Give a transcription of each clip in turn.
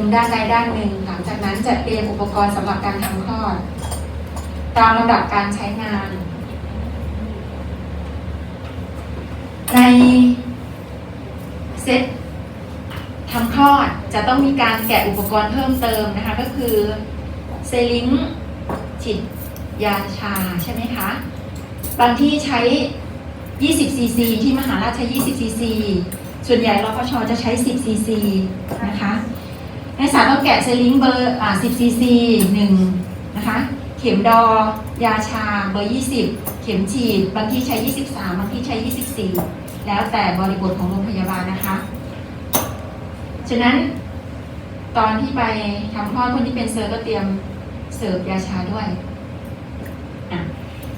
มด้านใดด้านหนึ่ง หลังจากนั้นจัดเตรียมอุปกรณ์สำหรับการทำคลอด ตามลำดับการใช้งาน ในเซตทำคลอดจะต้องมีการแกะอุปกรณ์เพิ่มเติมนะคะ ก็คือเซลิงฉีดยาชาใช่ไหมคะ บางที่ใช้ 20 ซีซีที่มหาราชใช้ 20 ซีซี ส่วนใหญ่รพชจะใช้ 10 ซีซีนะคะ นักศึกษาต้องแกะเซลิงเบอร์อ่า10ซีซี1นะคะ เข็มดอยาชาเบอร์ 20 เข็มฉีดบางที่ใช้ 23 บางที่ใช้ 24 แล้วแต่บริบทของโรงพยาบาลนะคะ ฉะนั้นตอนที่ไปทำคลอดคนที่เป็นเซอร์ก็เตรียมเสิร์ฟยาชาด้วย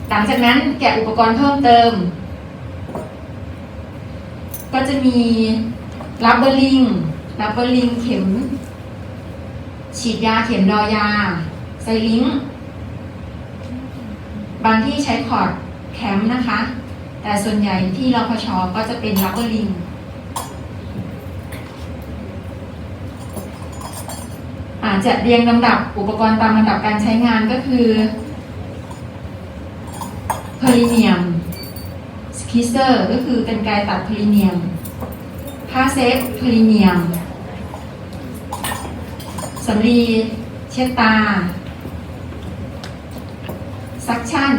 หลังจากนั้นแกะอุปกรณ์เพิ่มเติม ก็จะมีรับเบอร์ลิงรับเบอร์ลิงเข็ม ฉีดยาเข็มดอยา ไซลิงบางที่ใช้คอร์ดแคมป์นะคะ แต่ส่วนใหญ่ที่รพชก็จะเป็นรับเบอร์ลิงอาจจะเรียงลำดับอุปกรณ์ตามลำดับการใช้งานก็คือพลิเนียมสคิสเซอร์ก็คือกันไกรตัดพลิเนียมผ้าเซฟพลิเนียม สำลีเช็ดตา ซักชั่น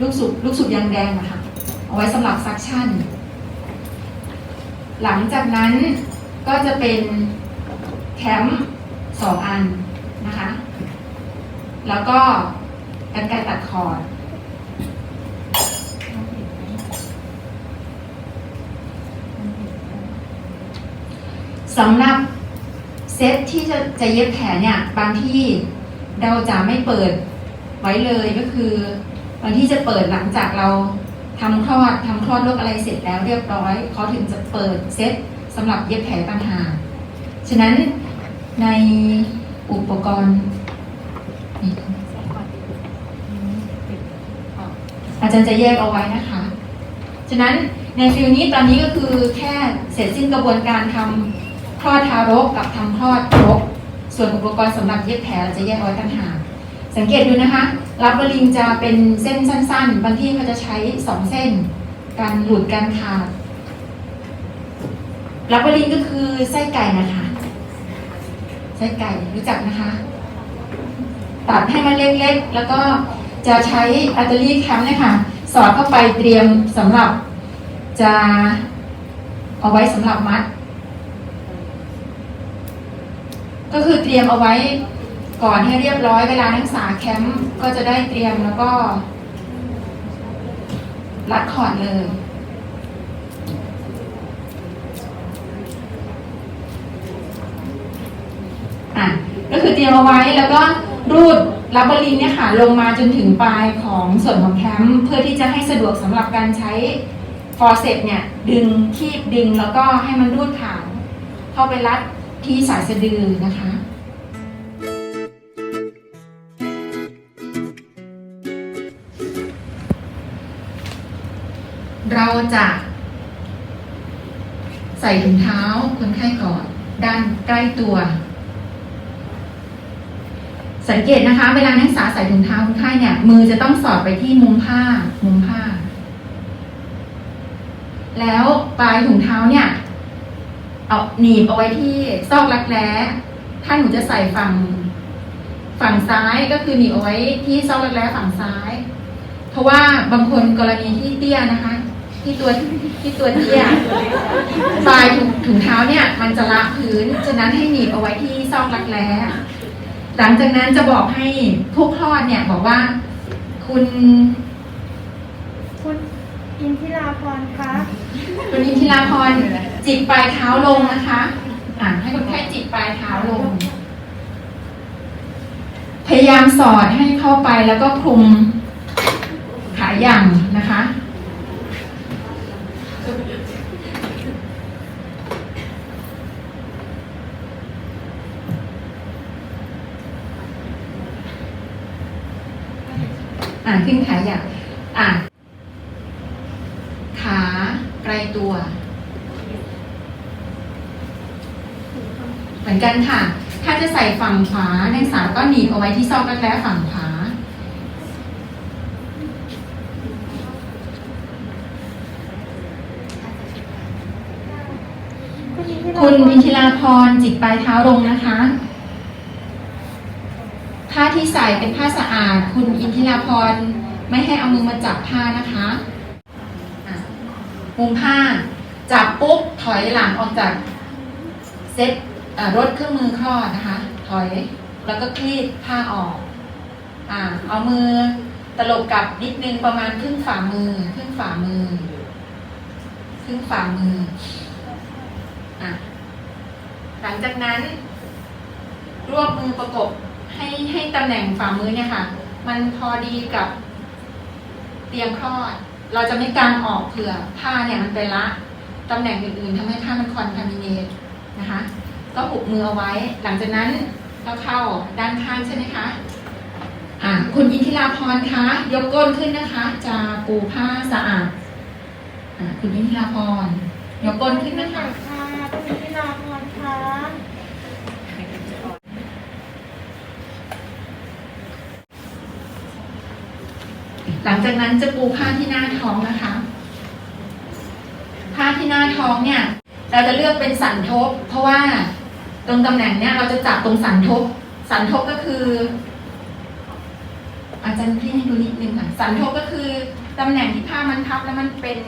ลูกสุบลูกสุบยางแดงนะคะเอาไว้สำหรับซักชั่น หลังจากนั้นก็จะเป็นแคมป์สองอันนะคะ แล้วก็กันไกรตัดคอร์ดสำหรับ เซตที่จะจะเย็บแผลเนี่ยบางที่เราจะไม่เปิดไว้เลยก็คือบางที่จะเปิดหลังจากเราทำคลอดทำคลอดลูกอะไรเสร็จแล้วเรียบร้อยเขาถึงจะเปิดเซตสำหรับเย็บแผลต่างหากฉะนั้นในอุปกรณ์อาจารย์จะแยกเอาไว้นะคะ ฉะนั้นในฟิลนี้ตอนนี้ก็คือแค่เสร็จสิ้นกระบวนการทำ คลอดทารกกับทำคลอดครกส่วนอุปกรณ์สำหรับเย็บแผลเราจะแยกไว้ต่างหากสังเกตดูนะคะรับบริงจะเป็นเส้นสั้น ๆ บางที่เขาจะใช้สองเส้น การหลุดการขาดรับบริงก็คือไส้ไก่นะคะ ไส้ไก่รู้จักนะคะ ตัดให้มันเล็กๆ แล้วก็จะใช้อัตเตอรี่แคมเนี่ยค่ะสอดเข้าไปเตรียมสำหรับจะเอาไว้สำหรับมัด ก็คือเตรียมเอาไว้ก่อนให้เรียบร้อยเวลานักศึกษาแคมป์ก็จะได้เตรียมแล้วก็ รัดคอร์ดเลย อะ ก็คือเตรียมเอาไว้แล้วก็รูดรับบลินเนี่ยค่ะลงมาจนถึงปลายของส่วนของแคมป์เพื่อที่จะให้สะดวกสำหรับการใช้ฟอร์เซปเนี่ย ดึงคีบดึงแล้วก็ให้มันรูดผ่านเข้าไปรัด ที่สายสะดือนะคะเราจะใส่ถุงเท้าคนไข้ก่อน ด้านใกล้ตัว สังเกตนะคะ เวลานักศึกษาใส่ถุงเท้าคนไข้เนี่ย มือจะต้องสอดไปที่มุมผ้า มุมผ้า แล้วปลายถุงเท้าเนี่ย เอาหนีบเอาไว้ที่ซอกรักแร้ถ้าหนูจะใส่ฝั่งฝั่งซ้ายก็คือหนีบเอาไว้ที่ซอกรักแร้ฝั่งซ้าย เพราะว่าบางคนกรณีที่เตี้ยนะคะ ที่ตัวที่ตัวเตี้ยปลายถุงถุงเท้าเนี่ย มันจะละพื้นฉะนั้นให้หนีบเอาไว้ที่ซอกรักแร้หลังจากนั้นจะบอกให้ผู้คลอดเนี่ย บอกว่าคุณ คุณอินทิราพรคะคุณอินทิราพร จิกปลายเท้าลงนะคะอ่าให้คนไข้จิกปลายเท้าลง พยายามสอดให้เข้าไปแล้วก็คลุมขาอย่างนะคะอ่าขึ้นขาอย่างอ่าขาไกลตัว ถ เห มือนกันค่ะ ถ้าจะใส่ฝั่งขวานักศึกษาก็หนีบเอาไว้ที่ซอกรักแร้ฝั่งขวา คุณอินทิราคุณวินทิลาพรจิตปลายเท้าลงนะคะผ้าที่ใส่เป็นผ้าสะอาด คุณอินทิลาพรไม่ให้เอามือมาจับผ้านะคะมุมผ้า จับปุ๊บถอยหลังออกจากเซ็ต รถเครื่องมือคลอดนะคะ ถอย แล้วก็คลีดผ้าออกอ่าเอามือตลบกลับนิดนึงประมาณครึ่งฝ่ามือครึ่งฝ่ามือครึ่งฝ่ามืออะหลังจากนั้น รวบมือประกบให้ให้ตำแหน่งฝ่ามือเนี่ยค่ะ มันพอดีกับเตรียมคลอด เราจะไม่กางออกเผื่อผ้าเนี่ยมันไปละตำแหน่งอื่นๆทำให้ผ้ามันคอนทามิเนตนะคะ ก็ผูกมือเอาไว้ หลังจากนั้นก็เข้าด้านข้างใช่ไหมคะอะคุณอินทิราพรคะ ยกก้นขึ้นนะคะ จะปูผ้าสะอาดอะคุณอินทิราพร ยกก้นขึ้นนะคะค่ะคุณอินทิราพรค่ะหลังจากนั้นจะปูผ้าที่หน้าท้องนะคะ ผ้าที่หน้าท้องเนี่ย เราจะเลือกเป็นสันทบ เพราะว่า ตรงตำแหน่งเนี่ยเราจะจับตรงสันทบ สันทบก็คือ อาจารย์พี่ให้ดูนิดนึงค่ะ สันทบก็คือตำแหน่งที่ผ้ามันพับแล้วมันเป็น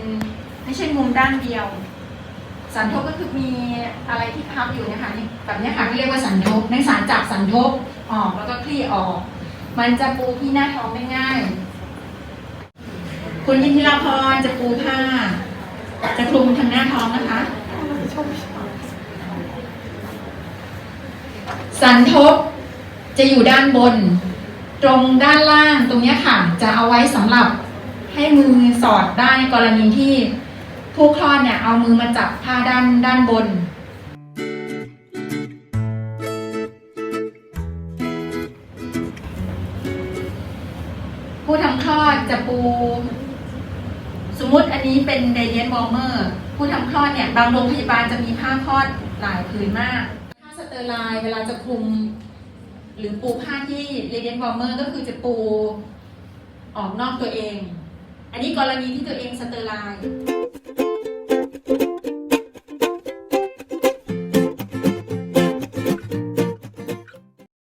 ไม่ใช่มุมด้านเดียว สันทบก็คือมีอะไรที่พับอยู่นะคะนี่แบบนี้ค่ะเขาเรียกว่าสันทบในกสารจับสันทบออกแล้วก็คลี่ออก มันจะปูที่หน้าท้องได้ง่าย คุณยินทิราพรจะปูผ้า จะคลุมทางหน้าท้องนะคะ สันทบจะอยู่ด้านบน ตรงด้านล่างตรงนี้ค่ะ จะเอาไว้สำหรับให้มือสอดได้ในกรณีที่ผู้คลอดเนี่ยเอามือมาจับผ้าด้านด้านบน ผู้ทำคลอดจะปู สมมติอันนี้เป็นเดเ i น t วอร์เมอร์ ผู้ทำคลอดเนี่ย บางโรงพยาบาลจะมีผ้าคลอดหลายผืนมาก อร์ไลน์เวลาจะคลุม หรือปูผ้าที่เรเดียนวอร์เมอร์ก็คือจะปูออกนอกตัวเอง อันนี้กรณีที่ตัวเองสเตอร์ไลน์